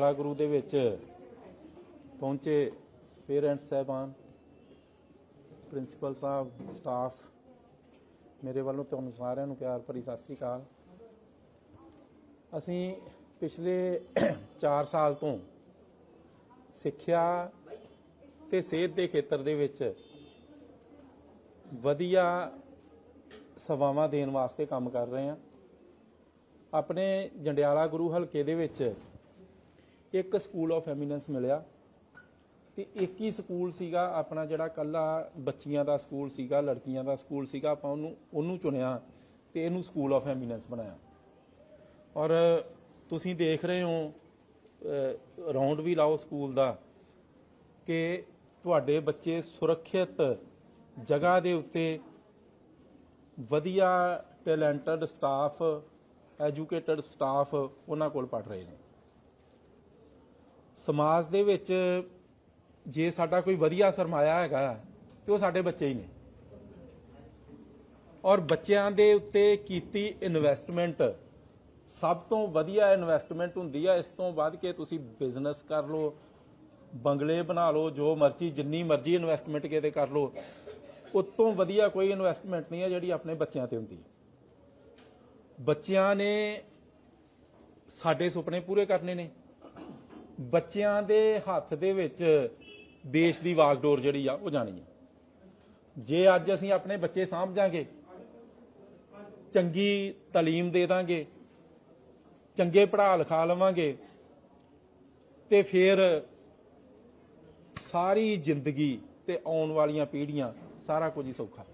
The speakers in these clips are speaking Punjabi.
ਕਾਲਾ ਗੁਰੂ ਦੇ ਵਿੱਚ ਪਹੁੰਚੇ ਪੇਰੈਂਟਸ ਸਹਿਬਾਨ, ਪ੍ਰਿੰਸੀਪਲ ਸਾਹਿਬ, ਸਟਾਫ, ਮੇਰੇ ਵੱਲੋਂ ਤੁਹਾਨੂੰ ਸਾਰਿਆਂ ਨੂੰ ਪਿਆਰ ਭਰੀ ਸਤਿ ਸ੍ਰੀ ਅਕਾਲ। ਅਸੀਂ ਪਿਛਲੇ 4 ਸਾਲ ਤੋਂ ਸਿੱਖਿਆ ਤੇ ਸਿਹਤ ਦੇ ਖੇਤਰ ਦੇ ਵਿੱਚ ਵਧੀਆ ਸੇਵਾਵਾਂ ਦੇਣ ਵਾਸਤੇ ਕੰਮ ਕਰ ਰਹੇ ਹਾਂ। ਆਪਣੇ ਜੰਡਿਆਲਾ ਗੁਰੂ ਹਲਕੇ ਦੇ ਵਿੱਚ ਇੱਕ ਸਕੂਲ ਆਫ ਐਮੀਨੈਂਸ ਮਿਲਿਆ। ਤੇ ਇੱਕ ਹੀ ਸਕੂਲ ਸੀਗਾ, ਆਪਣਾ ਜਿਹੜਾ ਕੱਲਾ ਬੱਚੀਆਂ ਦਾ ਸਕੂਲ ਸੀਗਾ, ਲੜਕੀਆਂ ਦਾ ਸਕੂਲ ਸੀਗਾ, ਆਪਾਂ ਉਹਨੂੰ ਉਹਨੂੰ ਚੁਣਿਆ ਤੇ ਇਹਨੂੰ ਸਕੂਲ ਆਫ ਐਮੀਨੈਂਸ ਬਣਾਇਆ। ਔਰ ਤੁਸੀਂ ਦੇਖ ਰਹੇ ਹੋ ਰਾਉਂਡ ਵੀ ਲਾਓ ਸਕੂਲ ਦਾ ਕਿ ਤੁਹਾਡੇ ਬੱਚੇ ਸੁਰੱਖਿਅਤ ਜਗ੍ਹਾ ਦੇ ਉੱਤੇ ਵਧੀਆ ਟੈਲੈਂਟਡ ਸਟਾਫ ਐਜੂਕੇਟਡ ਸਟਾਫ ਉਹਨਾਂ ਕੋਲ ਪੜ ਰਹੇ ਨੇ। ਸਮਾਜ ਦੇ ਵਿੱਚ ਜੇ ਸਾਡਾ ਕੋਈ ਵਧੀਆ ਸਰਮਾਇਆ ਹੈਗਾ ਤੇ ਉਹ ਸਾਡੇ ਬੱਚੇ ਹੀ ਨੇ। ਔਰ ਬੱਚਿਆਂ ਦੇ ਉੱਤੇ ਕੀਤੀ ਇਨਵੈਸਟਮੈਂਟ ਸਭ ਤੋਂ ਵਧੀਆ ਇਨਵੈਸਟਮੈਂਟ ਹੁੰਦੀ ਆ। ਇਸ ਤੋਂ ਵੱਧ ਕੇ ਤੁਸੀਂ ਬਿਜ਼ਨਸ ਕਰ ਲਓ, ਬੰਗਲੇ ਬਣਾ ਲਓ, ਜੋ ਮਰਜ਼ੀ, ਜਿੰਨੀ ਮਰਜ਼ੀ ਇਨਵੈਸਟਮੈਂਟ ਕਿਤੇ ਕਰ ਲਓ, ਉਤੋਂ ਵਧੀਆ ਕੋਈ ਇਨਵੈਸਟਮੈਂਟ ਨਹੀਂ ਹੈ ਜਿਹੜੀ ਆਪਣੇ ਬੱਚਿਆਂ ਤੇ ਹੁੰਦੀ। ਬੱਚਿਆਂ ਨੇ ਸਾਡੇ ਸੁਪਨੇ ਪੂਰੇ ਕਰਨੇ ਨੇ। ਬੱਚਿਆਂ ਦੇ ਹੱਥ ਦੇ ਵਿੱਚ ਦੇਸ਼ ਦੀ ਵਾਗਡੋਰ ਜਿਹੜੀ ਆ, ਉਹ ਜਾਣੀ ਹੈ ਜੇ ਅੱਜ ਅਸੀਂ ਆਪਣੇ ਬੱਚੇ ਸਾਂਭ ਜਾਾਂਗੇ, ਚੰਗੀ ਤਾਲੀਮ ਦੇ ਦਾਂਗੇ, ਚੰਗੇ ਪੜ੍ਹਾ ਲਿਖਾ ਲਵਾਂਗੇ, ਤੇ ਫਿਰ ਸਾਰੀ ਜ਼ਿੰਦਗੀ ਤੇ ਆਉਣ ਵਾਲੀਆਂ ਪੀੜ੍ਹੀਆਂ ਸਾਰਾ ਕੁਝ ਹੀ ਸੌਖਾ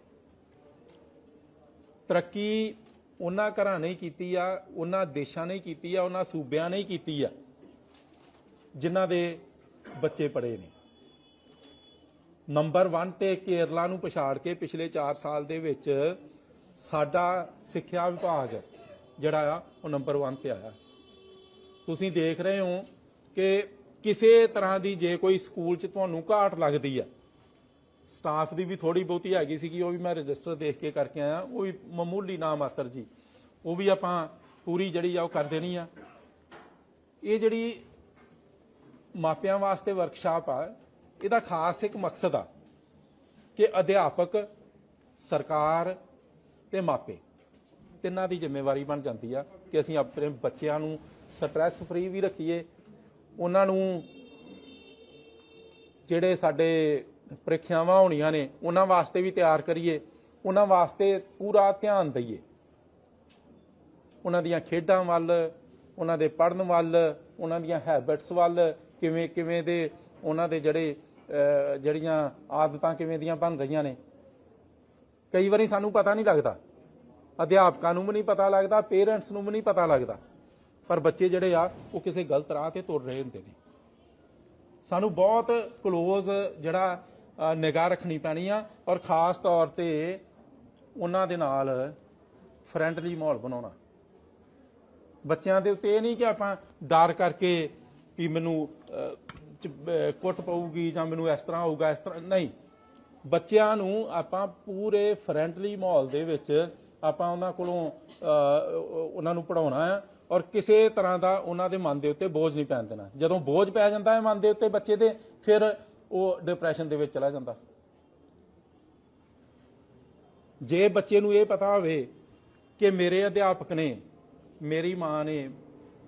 ਤਰੱਕੀ ਉਹਨਾਂ ਘਰਾਂ ਨੇ ਕੀਤੀ ਆ, ਉਹਨਾਂ ਦੇਸ਼ਾਂ ਨੇ ਕੀਤੀ ਆ, ਉਹਨਾਂ ਸੂਬਿਆਂ ਨੇ ਕੀਤੀ ਆ। ਜਿਨ੍ਹਾਂ ਦੇ ਬੱਚੇ ਪੜੇ ਨੇ। ਨੰਬਰ 1 ਤੇ ਕੇਰਲਾ ਨੂੰ ਪਛਾੜ ਕੇ ਪਿਛਲੇ 4 ਸਾਲ ਦੇ ਵਿੱਚ ਸਾਡਾ ਸਿੱਖਿਆ ਵਿਭਾਗ ਜਿਹੜਾ ਆ, ਉਹ ਨੰਬਰ 1 ਤੇ ਆਇਆ। ਤੁਸੀਂ ਦੇਖ ਰਹੇ ਹੋ ਕਿ ਕਿਸੇ ਤਰ੍ਹਾਂ ਦੀ ਜੇ ਕੋਈ ਸਕੂਲ 'ਚ ਤੁਹਾਨੂੰ ਘਾਟ ਲੱਗਦੀ ਆ, ਸਟਾਫ ਦੀ ਵੀ ਥੋੜੀ ਬਹੁਤੀ ਹੈਗੀ ਸੀ ਕਿ ਉਹ ਵੀ ਮੈਂ ਰਜਿਸਟਰ ਦੇਖ ਕੇ ਕਰਕੇ ਆਇਆ, ਉਹ ਵੀ ਮਾਮੂਲੀ ਨਾ ਮਾਤਰ ਜੀ। ਉਹ ਵੀ ਆਪਾਂ ਪੂਰੀ ਜਿਹੜੀ ਆ, ਉਹ ਕਰ ਦੇਣੀ ਆ। ਇਹ ਜਿਹੜੀ ਮਾਪਿਆਂ ਵਾਸਤੇ ਵਰਕਸ਼ਾਪ ਆ। ਇਹਦਾ ਖਾਸ ਇੱਕ ਮਕਸਦ ਆ ਕਿ ਅਧਿਆਪਕ, ਸਰਕਾਰ ਤੇ ਮਾਪੇ ਤਿੰਨਾਂ ਦੀ ਜ਼ਿੰਮੇਵਾਰੀ ਬਣ ਜਾਂਦੀ ਆ ਕਿ ਅਸੀਂ ਆਪਣੇ ਬੱਚਿਆਂ ਨੂੰ ਸਟ੍ਰੈਸ ਫ੍ਰੀ ਵੀ ਰੱਖੀਏ, ਉਹਨਾਂ ਨੂੰ ਜਿਹੜੇ ਸਾਡੇ ਪ੍ਰੀਖਿਆਵਾਂ ਹੋਣੀਆਂ ਨੇ, ਉਹਨਾਂ ਵਾਸਤੇ ਵੀ ਤਿਆਰ ਕਰੀਏ, ਉਹਨਾਂ ਵਾਸਤੇ ਪੂਰਾ ਧਿਆਨ ਦਈਏ। ਉਹਨਾਂ ਦੀਆਂ ਖੇਡਾਂ ਵੱਲ, ਉਹਨਾਂ ਦੇ ਪੜਨ ਵੱਲ, ਉਹਨਾਂ ਦੀਆਂ ਹੈਬਿਟਸ ਵੱਲ ਕਿਵੇਂ ਕਿਵੇਂ ਦੇ ਉਹਨਾਂ ਦੇ ਜਿਹੜੇ ਜਿਹੜੀਆਂ ਆਦਤਾਂ ਕਿਵੇਂ ਦੀਆਂ ਬਣ ਰਹੀਆਂ ਨੇ। ਕਈ ਵਾਰੀ ਸਾਨੂੰ ਪਤਾ ਨਹੀਂ ਲੱਗਦਾ। ਅਧਿਆਪਕਾਂ ਨੂੰ ਵੀ ਨਹੀਂ ਪਤਾ ਲੱਗਦਾ, ਪੇਰੈਂਟਸ ਨੂੰ ਵੀ ਨਹੀਂ ਪਤਾ ਲੱਗਦਾ। ਪਰ ਬੱਚੇ ਜਿਹੜੇ ਆ, ਉਹ ਕਿਸੇ ਗਲਤ ਰਾਹ ਤੇ ਤੁਰ ਰਹੇ ਹੁੰਦੇ ਨੇ। ਸਾਨੂੰ ਬਹੁਤ ক্লোਜ਼ ਜਿਹੜਾ ਨਿਗਾਹ ਰੱਖਣੀ ਪੈਣੀ ਆ ਔਰ ਖਾਸ ਤੌਰ ਤੇ ਉਹਨਾਂ ਦੇ ਨਾਲ ਫਰੈਂਡਲੀ ਮਾਹੌਲ ਬਣਾਉਣਾ। ਬੱਚਿਆਂ ਦੇ ਉੱਤੇ ਇਹ ਨਹੀਂ ਕਿ ਆਪਾਂ ਡਰ ਕਰਕੇ ਵੀ ਮੈਨੂੰ ਕੁੱਟ ਪਊਗੀ ਜਾਂ ਮੈਨੂੰ ਇਸ ਤਰ੍ਹਾਂ ਹੋਊਗਾ, ਇਸ ਤਰ੍ਹਾਂ, ਨਹੀਂ। ਬੱਚਿਆਂ ਨੂੰ ਆਪਾਂ ਪੂਰੇ ਫਰੈਂਡਲੀ ਮਾਹੌਲ ਦੇ ਵਿੱਚ ਆਪਾਂ ਉਹਨਾਂ ਕੋਲੋਂ ਉਹਨਾਂ ਨੂੰ ਪੜਾਉਣਾ ਹੈ ਔਰ ਕਿਸੇ ਤਰ੍ਹਾਂ ਦਾ ਉਹਨਾਂ ਦੇ ਮਨ ਦੇ ਉੱਤੇ ਬੋਝ ਨਹੀਂ ਪੈਣ ਦੇਣਾ। ਜਦੋਂ ਬੋਝ ਪੈ ਜਾਂਦਾ ਹੈ ਮਨ ਦੇ ਉੱਤੇ ਬੱਚੇ ਦੇ, ਫਿਰ ਉਹ ਡਿਪਰੈਸ਼ਨ ਦੇ ਵਿੱਚ ਚਲਾ ਜਾਂਦਾ। ਜੇ ਬੱਚੇ ਨੂੰ ਇਹ ਪਤਾ ਹੋਵੇ ਕਿ ਮੇਰੇ ਅਧਿਆਪਕ ਨੇ, ਮੇਰੀ ਮਾਂ ਨੇ,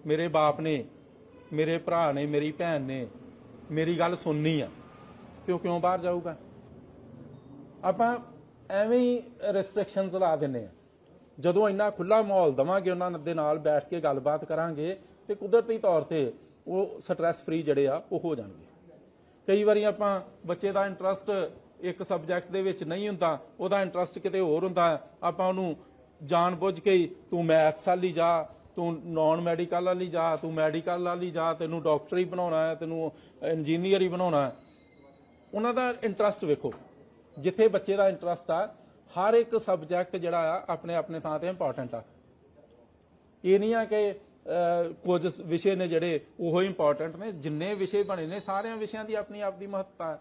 ਮੇਰੇ ਬਾਪ ਨੇ ਮੇਰੇ ਭਰਾ ਨੇ, ਮੇਰੀ ਭੈਣ ਨੇ ਮੇਰੀ ਗੱਲ ਸੁਣਨੀ ਆ। ਤੇ ਉਹ ਕਿਉਂ ਬਾਹਰ ਜਾਊਗਾ? ਆਪਾਂ ਐਵੇਂ ਹੀ ਰੈਸਟ੍ਰਿਕਸ਼ਨਸ ਲਾ ਦਿੰਨੇ ਆ। ਜਦੋਂ ਇੰਨਾ ਖੁੱਲਾ ਮਾਹੌਲ ਦਵਾਂਗੇ ਉਹਨਾਂ ਦੇ ਨਾਲ ਬੈਠ ਕੇ ਗੱਲਬਾਤ ਕਰਾਂਗੇ, ਤੇ ਕੁਦਰਤੀ ਤੌਰ ਤੇ ਉਹ ਸਟ੍ਰੈਸ ਫ੍ਰੀ ਜਿਹੜੇ ਆ, ਉਹ ਹੋ ਜਾਣਗੇ। ਕਈ ਵਾਰੀ ਆਪਾਂ ਬੱਚੇ ਦਾ ਇੰਟਰਸਟ ਇੱਕ ਸਬਜੈਕਟ ਦੇ ਵਿੱਚ ਨਹੀਂ ਹੁੰਦਾ, ਉਹਦਾ ਇੰਟਰਸਟ ਕਿਤੇ ਹੋਰ ਹੁੰਦਾ। ਆਪਾਂ ਉਹਨੂੰ ਜਾਣ ਬੁੱਝ ਕੇ ਤੂੰ ਮੈਥਸ ਵਾਲੀ ਜਾ ਤੂੰ ਨਾਨ ਮੈਡੀਕਲ ਵਾਲੀ ਜਾ, ਤੂੰ ਮੈਡੀਕਲ ਵਾਲੀ ਜਾ, ਤੈਨੂੰ ਡਾਕਟਰੀ ਬਣਾਉਣਾ ਹੈ, ਤੈਨੂੰ ਇੰਜੀਨੀਅਰ ਹੀ ਬਣਾਉਣਾ ਹੈ। ਉਹਨਾਂ ਦਾ ਇੰਟਰਸਟ ਵੇਖੋ। ਜਿੱਥੇ ਬੱਚੇ ਦਾ ਇੰਟਰਸਟ ਆ, ਹਰ ਇੱਕ ਸਬਜੈਕਟ ਜਿਹੜਾ ਆ, ਆਪਣੇ ਆਪਣੇ ਥਾਂ ਤੇ ਇੰਪੋਰਟੈਂਟ ਆ। ਇਹ ਨਹੀਂ ਆ ਕਿ ਕੁਝ ਵਿਸ਼ੇ ਨੇ ਜਿਹੜੇ ਉਹ ਇੰਪੋਰਟੈਂਟ ਨੇ, ਜਿੰਨੇ ਵਿਸ਼ੇ ਬਣੇ ਨੇ, ਸਾਰਿਆਂ ਵਿਸ਼ਿਆਂ ਦੀ ਆਪਣੀ ਆਪ ਦੀ ਮਹੱਤਤਾ ਹੈ।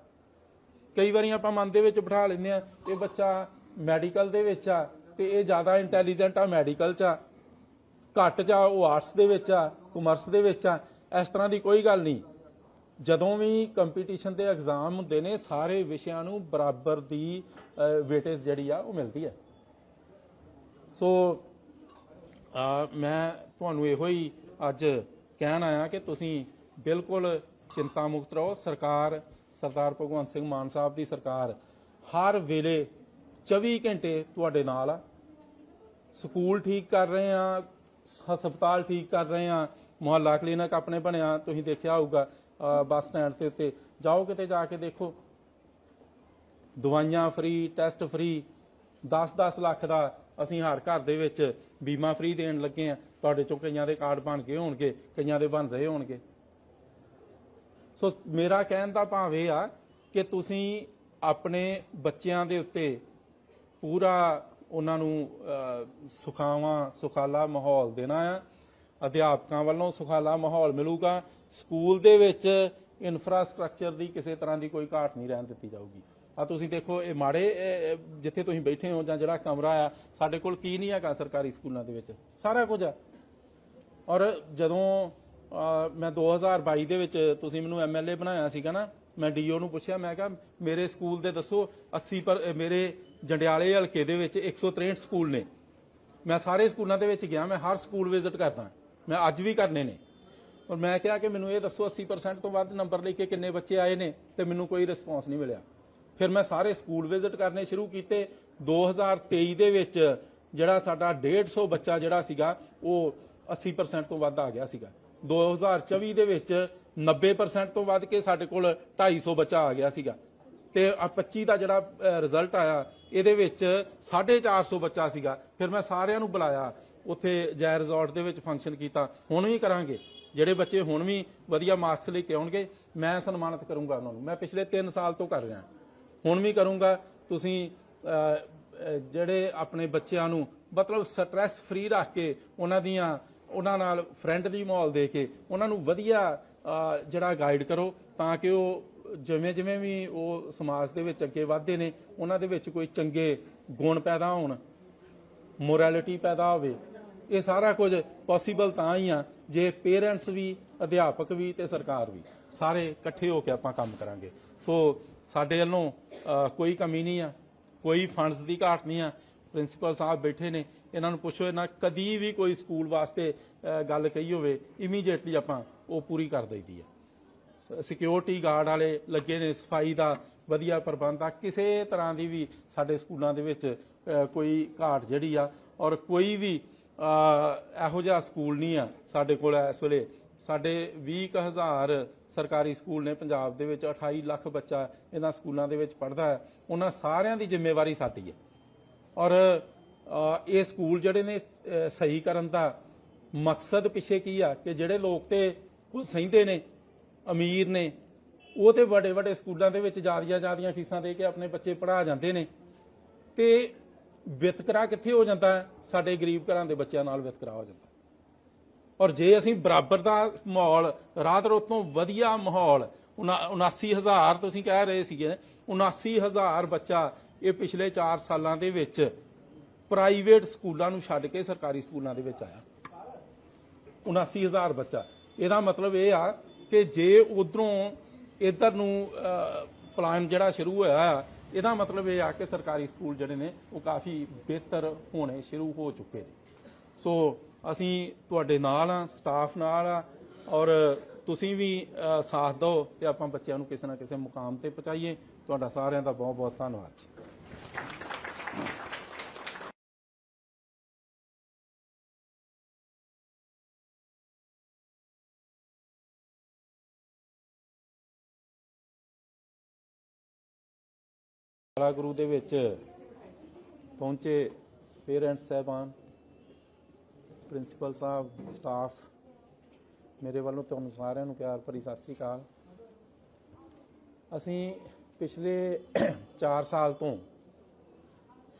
ਕਈ ਵਾਰੀ ਆਪਾਂ ਮਨ ਦੇ ਵਿੱਚ ਬਿਠਾ ਲੈਂਦੇ ਆ ਇਹ ਬੱਚਾ ਮੈਡੀਕਲ ਦੇ ਵਿੱਚ ਆ, ਤੇ ਇਹ ਜ਼ਿਆਦਾ ਇੰਟੈਲੀਜੈਂਟ ਆ ਮੈਡੀਕਲ ਚ ਆ। ਘੱਟ ਜਾ, ਉਹ ਆਰਟਸ ਦੇ ਵਿੱਚ ਆ, ਕਮਰਸ ਦੇ ਵਿੱਚ ਆ, ਇਸ ਤਰ੍ਹਾਂ ਦੀ ਕੋਈ ਗੱਲ ਨਹੀਂ। ਜਦੋਂ ਵੀ ਕੰਪੀਟੀਸ਼ਨ ਦੇ ਐਗਜ਼ਾਮ ਹੁੰਦੇ ਨੇ, ਸਾਰੇ ਵਿਸ਼ਿਆਂ ਨੂੰ ਬਰਾਬਰ ਦੀ ਵੇਟੇਜ ਜਿਹੜੀ ਆ, ਉਹ ਮਿਲਦੀ ਹੈ ਸੋ ਮੈਂ ਤੁਹਾਨੂੰ ਇਹੋ ਹੀ ਅੱਜ ਕਹਿਣ ਆਇਆ ਕਿ ਤੁਸੀਂ ਬਿਲਕੁਲ ਚਿੰਤਾ ਮੁਕਤ ਰਹੋ। ਸਰਕਾਰ, ਸਰਦਾਰ ਭਗਵੰਤ ਸਿੰਘ ਮਾਨ ਸਾਹਿਬ ਦੀ ਸਰਕਾਰ ਹਰ ਵੇਲੇ 24 ਘੰਟੇ ਤੁਹਾਡੇ ਨਾਲ ਆ। ਸਕੂਲ ਠੀਕ ਕਰ ਰਹੇ ਆ ਹਸਪਤਾਲ ਠੀਕ ਕਰ ਰਹੇ ਆ ਮੁਹੱਲਾ ਕਲੀਨਿਕ ਆਪਣੇ ਬਣਿਆ, ਤੁਸੀਂ ਦੇਖਿਆ ਹੋਊਗਾ ਬੱਸ ਸਟੈਂਡ ਤੇ ਉੱਤੇ। ਜਾਓ ਕਿਤੇ ਜਾ ਕੇ ਦੇਖੋ। ਦਵਾਈਆਂ ਫ੍ਰੀ, ਟੈਸਟ ਫ੍ਰੀ 10-10 ਲੱਖ ਦਾ ਅਸੀਂ ਹਰ ਘਰ ਦੇ ਵਿੱਚ ਬੀਮਾ ਫ੍ਰੀ ਦੇਣ ਲੱਗੇ ਆ ਤੁਹਾਡੇ ਚੋਂ ਕਈਆਂ ਦੇ ਕਾਰਡ ਬਣ ਗਏ ਹੋਣਗੇ, ਕਈਆਂ ਦੇ ਬਣ ਰਹੇ ਹੋਣਗੇ। ਸੋ ਮੇਰਾ ਕਹਿਣ ਦਾ ਭਾਵ ਇਹ ਆ ਕਿ ਤੁਸੀਂ ਆਪਣੇ ਬੱਚਿਆਂ ਦੇ ਉੱਤੇ ਪੂਰਾ ਉਹਨਾਂ ਨੂੰ ਸੁਖਾਵਾਂ ਸੁਖਾਲਾ ਮਾਹੌਲ ਦੇਣਾ ਆ। ਅਧਿਆਪਕਾਂ ਵੱਲੋਂ ਸੁਖਾਲਾ ਮਾਹੌਲ ਮਿਲੂਗਾ। ਸਕੂਲ ਦੇ ਵਿੱਚ ਇਨਫਰਾਸਟ੍ਰਕਚਰ ਦੀ ਕਿਸੇ ਤਰ੍ਹਾਂ ਦੀ ਕੋਈ ਘਾਟ ਨਹੀਂ ਰਹਿਣ ਦਿੱਤੀ ਜਾਊਗੀ। ਆ ਤੁਸੀਂ ਦੇਖੋ ਇਹ ਮਾੜੇ ਜਿੱਥੇ ਤੁਸੀਂ ਬੈਠੇ ਹੋ ਜਾਂ ਜਿਹੜਾ ਕਮਰਾ ਆ ਸਾਡੇ ਕੋਲ ਕੀ ਨਹੀਂ ਹੈਗਾ ਸਰਕਾਰੀ ਸਕੂਲਾਂ ਦੇ ਵਿੱਚ। ਸਾਰਾ ਕੁਝ ਆ। ਔਰ ਜਦੋਂ ਅਹ, ਮੈਂ 2022 ਦੇ ਵਿੱਚ ਤੁਸੀਂ ਮੈਨੂੰ ਐਮਐਲਏ ਬਣਾਇਆ ਸੀਗਾ ਨਾ ਮੈਂ ਡੀਓ ਨੂੰ ਪੁੱਛਿਆ ਮੈਂ ਕਿਹਾ ਮੇਰੇ ਸਕੂਲ ਦੇ ਦੱਸੋ 80 ਪਰ ਮੇਰੇ ਜੰਡਿਆਲੇ ਹਲਕੇ ਦੇ ਵਿੱਚ 163 ਸਕੂਲ ਨੇ। ਮੈਂ ਸਾਰੇ ਸਕੂਲਾਂ ਦੇ ਵਿੱਚ ਗਿਆ, ਮੈਂ ਹਰ ਸਕੂਲ ਵਿਜ਼ਿਟ ਕਰਦਾ। ਮੈਂ ਅੱਜ ਵੀ ਕਰਨੇ ਨੇ। ਔਰ ਮੈਂ ਕਿਹਾ ਕਿ ਮੈਨੂੰ ਇਹ ਦੱਸੋ 80% ਤੋਂ ਵੱਧ ਨੰਬਰ ਲੈ ਕੇ ਕਿੰਨੇ ਬੱਚੇ ਆਏ ਨੇ ਤੇ ਮੈਨੂੰ ਕੋਈ ਰਿਸਪੌਂਸ ਨਹੀਂ ਮਿਲਿਆ। ਫਿਰ ਮੈਂ ਸਾਰੇ ਸਕੂਲ ਵਿਜ਼ਿਟ ਕਰਨੇ ਸ਼ੁਰੂ ਕੀਤੇ। 2023 ਦੇ ਵਿੱਚ ਜਿਹੜਾ ਸਾਡਾ 150 ਬੱਚਾ ਜਿਹੜਾ ਸੀਗਾ, ਉਹ 80% ਤੋਂ ਵੱਧ ਆ ਗਿਆ ਸੀਗਾ। 2024 ਦੇ ਵਿੱਚ 90% ਤੋਂ ਵੱਧ ਕੇ ਸਾਡੇ ਕੋਲ 250 ਬੱਚਾ ਆ ਗਿਆ ਸੀਗਾ। ਤੇ ਆ 25 ਦਾ ਜਿਹੜਾ ਰਿਜ਼ਲਟ ਆਇਆ, ਇਹਦੇ ਵਿੱਚ 450 ਬੱਚਾ ਸੀਗਾ। ਫਿਰ ਮੈਂ ਸਾਰਿਆਂ ਨੂੰ ਬੁਲਾਇਆ, ਉੱਥੇ ਜੈ ਰਿਜ਼ੋਰਟ ਦੇ ਵਿੱਚ ਫੰਕਸ਼ਨ ਕੀਤਾ। ਹੁਣ ਵੀ ਕਰਾਂਗੇ। ਜਿਹੜੇ ਬੱਚੇ ਹੁਣ ਵੀ ਵਧੀਆ ਮਾਰਕਸ ਲੈ ਕੇ ਆਉਣਗੇ, ਮੈਂ ਸਨਮਾਨਿਤ ਕਰੂੰਗਾ ਉਹਨਾਂ ਨੂੰ। ਮੈਂ ਪਿਛਲੇ 3 ਸਾਲ ਤੋਂ ਕਰ ਰਿਹਾ। ਹੁਣ ਵੀ ਕਰੂੰਗਾ। ਤੁਸੀਂ ਜਿਹੜੇ ਆਪਣੇ ਬੱਚਿਆਂ ਨੂੰ ਮਤਲਬ ਸਟ੍ਰੈਸ ਫ੍ਰੀ ਰੱਖ ਕੇ ਉਹਨਾਂ ਦੀਆਂ, ਉਹਨਾਂ ਨਾਲ ਫਰੈਂਡਲੀ ਮਾਹੌਲ ਦੇ ਕੇ ਉਹਨਾਂ ਨੂੰ ਵਧੀਆ ਜਿਹੜਾ ਗਾਈਡ ਕਰੋ, ਤਾਂ ਕਿ ਉਹ ਜਿਵੇਂ ਜਿਵੇਂ ਵੀ ਉਹ ਸਮਾਜ ਦੇ ਵਿੱਚ ਅੱਗੇ ਵਧਦੇ ਨੇ, ਉਹਨਾਂ ਦੇ ਵਿੱਚ ਕੋਈ ਚੰਗੇ ਗੁਣ ਪੈਦਾ ਹੋਣ ਮੋਰੈਲਿਟੀ ਪੈਦਾ ਹੋਵੇ, ਇਹ ਸਾਰਾ ਕੁਝ ਪੋਸੀਬਲ ਤਾਂ ਹੀ ਆ, ਜੇ ਪੇਰੈਂਟਸ ਵੀ, ਅਧਿਆਪਕ ਵੀ ਤੇ ਸਰਕਾਰ ਵੀ ਸਾਰੇ ਇਕੱਠੇ ਹੋ ਕੇ ਆਪਾਂ ਕੰਮ ਕਰਾਂਗੇ। ਸੋ ਸਾਡੇ ਵੱਲੋਂ ਕੋਈ ਕਮੀ ਨਹੀਂ ਆ, ਕੋਈ ਫੰਡਸ ਦੀ ਘਾਟ ਨਹੀਂ ਆ। ਪ੍ਰਿੰਸੀਪਲ ਸਾਹਿਬ ਬੈਠੇ ਨੇ, ਇਹਨਾਂ ਨੂੰ ਪੁੱਛੋ, ਇਹਨਾਂ ਕਦੀ ਵੀ ਕੋਈ ਸਕੂਲ ਵਾਸਤੇ ਗੱਲ ਕਹੀ ਹੋਵੇ ਇਮੀਡੀਏਟਲੀ ਆਪਾਂ ਉਹ ਪੂਰੀ ਕਰ ਦਈਦੀ ਆ। ਸਿਕਿਉਰਿਟੀ ਗਾਰਡ ਵਾਲੇ ਲੱਗੇ ਨੇ, ਸਫ਼ਾਈ ਦਾ ਵਧੀਆ ਪ੍ਰਬੰਧ ਆ। ਕਿਸੇ ਤਰ੍ਹਾਂ ਦੀ ਵੀ ਸਾਡੇ ਸਕੂਲਾਂ ਦੇ ਵਿੱਚ ਕੋਈ ਘਾਟ ਜਿਹੜੀ ਆ ਔਰ ਕੋਈ ਵੀ ਇਹੋ ਜਿਹਾ ਸਕੂਲ ਨਹੀਂ ਆ ਸਾਡੇ ਕੋਲ ਇਸ ਵੇਲੇ। ਸਾਡੇ 20000 ਸਰਕਾਰੀ ਸਕੂਲ ਨੇ ਪੰਜਾਬ ਦੇ ਵਿੱਚ 28 ਲੱਖ ਬੱਚਾ ਇਹਨਾਂ ਸਕੂਲਾਂ ਦੇ ਵਿੱਚ ਪੜ੍ਹਦਾ ਹੈ। ਉਹਨਾਂ ਸਾਰਿਆਂ ਦੀ ਜ਼ਿੰਮੇਵਾਰੀ ਸਾਡੀ ਹੈ। ਔਰ ਇਹ ਸਕੂਲ ਜਿਹੜੇ ਨੇ ਸਹੀ ਕਰਨ ਦਾ ਮਕਸਦ ਪਿੱਛੇ ਕੀ ਆ ਕਿ ਜਿਹੜੇ ਲੋਕ ਤੇ ਕੁਝ ਸਹਿੰਦੇ ਨੇ ਅਮੀਰ ਨੇ। ਉਹ ਤੇ ਵੱਡੇ ਵੱਡੇ ਸਕੂਲਾਂ ਦੇ ਵਿੱਚ ਜਿਆਦੀਆਂ ਜਿਆਦੀਆਂ ਫੀਸਾਂ ਦੇ ਕੇ ਆਪਣੇ ਬੱਚੇ ਪੜ੍ਹਾ ਜਾਂਦੇ ਨੇ। ਤੇ ਵਿਤਕਰਾ ਕਿੱਥੇ ਹੋ ਜਾਂਦਾ ਹੈ? ਸਾਡੇ ਗਰੀਬ ਘਰਾਂ ਦੇ ਬੱਚਿਆਂ ਨਾਲ ਵਿਤਕਰਾ ਹੋ ਜਾਂਦਾ। ਔਰ ਜੇ ਅਸੀਂ ਬਰਾਬਰ ਦਾ ਮਾਹੌਲ, ਰਾਤ ਰੋਤ ਤੋਂ ਵਧੀਆ ਮਾਹੌਲ, ਉਨਾ- 79000 ਤੁਸੀਂ ਕਹਿ ਰਹੇ ਸੀਗੇ 79000 ਬੱਚਾ ਇਹ ਪਿਛਲੇ 4 ਸਾਲਾਂ ਦੇ ਵਿੱਚ ਪ੍ਰਾਈਵੇਟ ਸਕੂਲਾਂ ਨੂੰ ਛੱਡ ਕੇ ਸਰਕਾਰੀ ਸਕੂਲਾਂ ਦੇ ਵਿੱਚ ਆਇਆ। 79000 ਬੱਚਾ। ਇਹਦਾ ਮਤਲਬ ਇਹ ਆ ਕਿ ਜੇ ਉਧਰੋਂ ਇਧਰ ਨੂੰ ਪਲਾਨ ਜਿਹੜਾ ਸ਼ੁਰੂ ਹੋਇਆ ਆ ਇਹਦਾ ਮਤਲਬ ਇਹ ਆ ਕਿ ਸਰਕਾਰੀ ਸਕੂਲ ਜਿਹੜੇ ਨੇ, ਉਹ ਕਾਫੀ ਬਿਹਤਰ ਹੋਣੇ ਸ਼ੁਰੂ ਹੋ ਚੁੱਕੇ ਨੇ। ਸੋ ਅਸੀਂ ਤੁਹਾਡੇ ਨਾਲ ਆ ਸਟਾਫ ਨਾਲ ਆ ਔਰ ਤੁਸੀਂ ਵੀ ਸਾਥ ਦਿਓ ਤੇ ਆਪਾਂ ਬੱਚਿਆਂ ਨੂੰ ਕਿਸੇ ਨਾ ਕਿਸੇ ਮੁਕਾਮ ਤੇ ਪਹੁੰਚਾਈਏ। ਤੁਹਾਡਾ ਸਾਰਿਆਂ ਦਾ ਬਹੁਤ ਬਹੁਤ ਧੰਨਵਾਦ ਕਾਲਾ ਗੁਰੂ ਦੇ ਵਿੱਚ ਪਹੁੰਚੇ ਪੇਰੈਂਟਸ ਸਹਿਬਾਨ, ਪ੍ਰਿੰਸੀਪਲ ਸਾਹਿਬ, ਸਟਾਫ, ਮੇਰੇ ਵੱਲੋਂ ਤੁਹਾਨੂੰ ਸਾਰਿਆਂ ਨੂੰ ਪਿਆਰ ਭਰੀ ਸਤਿ ਸ੍ਰੀ ਅਕਾਲ। ਅਸੀਂ ਪਿਛਲੇ 4 ਸਾਲ ਤੋਂ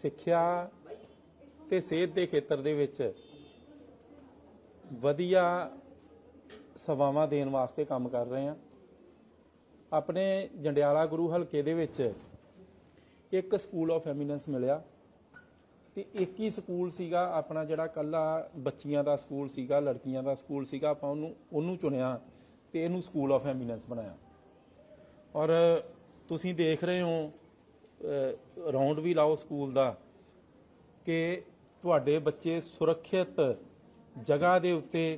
ਸਿੱਖਿਆ ਤੇ ਸਿਹਤ ਦੇ ਖੇਤਰ ਦੇ ਵਿੱਚ ਵਧੀਆ ਸੇਵਾਵਾਂ ਦੇਣ ਵਾਸਤੇ ਕੰਮ ਕਰ ਰਹੇ ਹਾਂ। ਆਪਣੇ ਜੰਡਿਆਲਾ ਗੁਰੂ ਹਲਕੇ ਦੇ ਵਿੱਚ ਇੱਕ ਸਕੂਲ ਆਫ ਐਮੀਨੈਂਸ ਮਿਲਿਆ। ਤੇ ਇੱਕ ਹੀ ਸਕੂਲ ਸੀਗਾ, ਆਪਣਾ ਜਿਹੜਾ ਕੱਲਾ ਬੱਚੀਆਂ ਦਾ ਸਕੂਲ ਸੀਗਾ, ਲੜਕੀਆਂ ਦਾ ਸਕੂਲ ਸੀਗਾ, ਆਪਾਂ ਉਹਨੂੰ ਉਹਨੂੰ ਚੁਣਿਆ ਤੇ ਇਹਨੂੰ ਸਕੂਲ ਆਫ ਐਮੀਨੈਂਸ ਬਣਾਇਆ। ਔਰ ਤੁਸੀਂ ਦੇਖ ਰਹੇ ਹੋ ਰਾਉਂਡ ਵੀ ਲਾਓ ਸਕੂਲ ਦਾ ਕਿ ਤੁਹਾਡੇ ਬੱਚੇ ਸੁਰੱਖਿਅਤ ਜਗ੍ਹਾ ਦੇ ਉੱਤੇ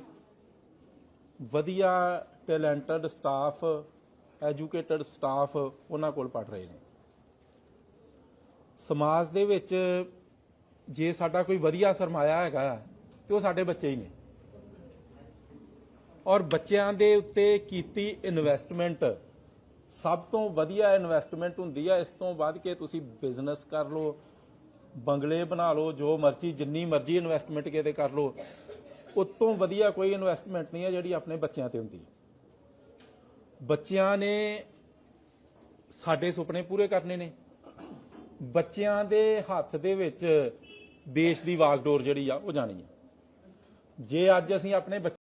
ਵਧੀਆ ਟੈਲੈਂਟਡ ਸਟਾਫ ਐਜੂਕੇਟਡ ਸਟਾਫ ਉਹਨਾਂ ਕੋਲ ਪੜ ਰਹੇ ਨੇ। ਸਮਾਜ ਦੇ ਵਿੱਚ ਜੇ ਸਾਡਾ ਕੋਈ ਵਧੀਆ ਸਰਮਾਇਆ ਹੈਗਾ ਤੇ ਉਹ ਸਾਡੇ ਬੱਚੇ ਹੀ ਨੇ। ਔਰ ਬੱਚਿਆਂ ਦੇ ਉੱਤੇ ਕੀਤੀ ਇਨਵੈਸਟਮੈਂਟ ਸਭ ਤੋਂ ਵਧੀਆ ਇਨਵੈਸਟਮੈਂਟ ਹੁੰਦੀ ਆ। ਇਸ ਤੋਂ ਵੱਧ ਕੇ ਤੁਸੀਂ ਬਿਜ਼ਨਸ ਕਰ ਲਓ, ਬੰਗਲੇ ਬਣਾ ਲਓ, ਜੋ ਮਰਜ਼ੀ, ਜਿੰਨੀ ਮਰਜ਼ੀ ਇਨਵੈਸਟਮੈਂਟ ਕਿਤੇ ਕਰ ਲਓ, ਉਤੋਂ ਵਧੀਆ ਕੋਈ ਇਨਵੈਸਟਮੈਂਟ ਨਹੀਂ ਹੈ ਜਿਹੜੀ ਆਪਣੇ ਬੱਚਿਆਂ ਤੇ ਹੁੰਦੀ। ਬੱਚਿਆਂ ਨੇ ਸਾਡੇ ਸੁਪਨੇ ਪੂਰੇ ਕਰਨੇ ਨੇ। ਬੱਚਿਆਂ ਦੇ ਹੱਥ ਦੇ ਵਿੱਚ ਦੇਸ਼ ਦੀ ਵਾਗਡੋਰ ਜਿਹੜੀ ਆ, ਉਹ ਜਾਣੀ ਆ। ਜੇ ਅੱਜ ਅਸੀਂ ਆਪਣੇ ਬੱਚੇ